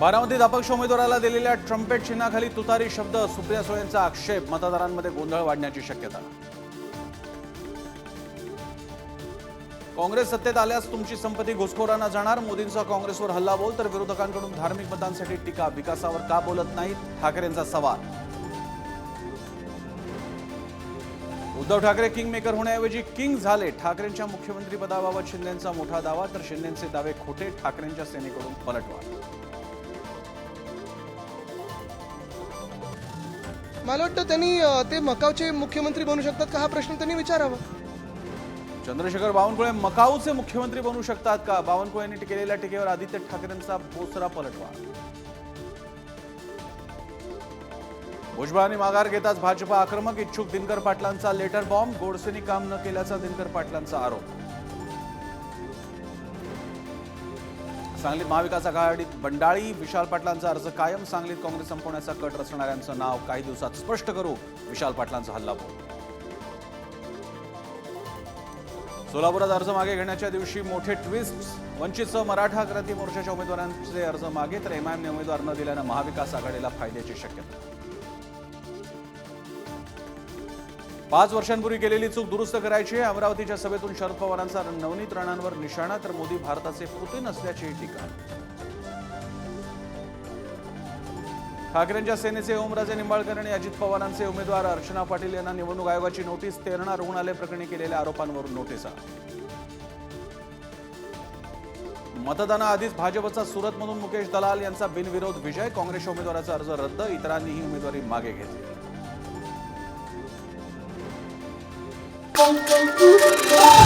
बारामतीत अपक्ष उमेदवाराला दिलेल्या ट्रम्पेट चिन्हाखाली तुतारी शब्द सुप्रिया सुळेंचा आक्षेप मतदारांमध्ये गोंधळ वाढण्याची शक्यता. काँग्रेस सत्तेत आल्यास तुमची संपत्ती घुसखोरांना जाणार. मोदींचा काँग्रेसवर हल्ला बोल तर विरोधकांकडून धार्मिक मतांसाठी टीका. विकासावर का बोलत नाहीत? ठाकरेंचा सवाल. उद्धव ठाकरे किंग मेकर होण्याऐवजी किंग झाले. ठाकरेंच्या मुख्यमंत्री पदाबाबत शिंदेचा मोठा दावा तर शिंदेचे दावे खोटे ठाकरेंच्या सेनेकडून पलटवार. मला वाटतं त्यांनी ते मकावचे मुख्यमंत्री बनू शकतात का हा प्रश्न त्यांनी विचारावा. चंद्रशेखर बावनकुळे मकाऊचे मुख्यमंत्री बनू शकतात का? बावनकुळे यांनी केलेल्या टीकेवर आदित्य ठाकरेंचा बोचरा पलटवा. भुजबळांनी माघार घेताच भाजपा आक्रमक इच्छुक दिनकर पाटलांचा लेटर बॉम्ब गोडसेनी काम न केल्याचा दिनकर पाटलांचा आरोप. सांगलीत महाविकास आघाडीत बंडाळी विशाल पाटलांचा अर्ज कायम सांगलीत काँग्रेस संपवण्याचा कट रचणाऱ्यांचं नाव काही दिवसात स्पष्ट करू. विशाल पाटलांचा हल्लाबोल सोलापुरात अर्ज मागे घेण्याच्या दिवशी मोठे ट्विस्ट वंचितसह मराठा क्रांती मोर्चाच्या उमेदवारांचे अर्ज मागे तर एमआयएमने उमेदवार न दिल्यानं महाविकास आघाडीला फायद्याची शक्यता. पाच वर्षांपूर्वी केलेली चूक दुरुस्त करायची आहे. अमरावतीच्या सभेतून शरद पवारांचा नवनीत राणांवर निशाणा तर मोदी भारताचे पुतीन असल्याची टीका. ठाकरेंच्या सेनेचे ओमराजे निंबाळकर आणि अजित पवारांचे उमेदवार अर्चना पाटील यांना निवडणूक आयोगाची नोटीस तेरणा रुग्णालय प्रकरणी केलेल्या आरोपांवरून नोटिसा. मतदानाआधीच भाजपचा सुरतमधून मुकेश दलाल यांचा बिनविरोध विजय. काँग्रेस उमेदवाराचा अर्ज रद्द इतरांनीही उमेदवारी मागे घेतली. Thank you.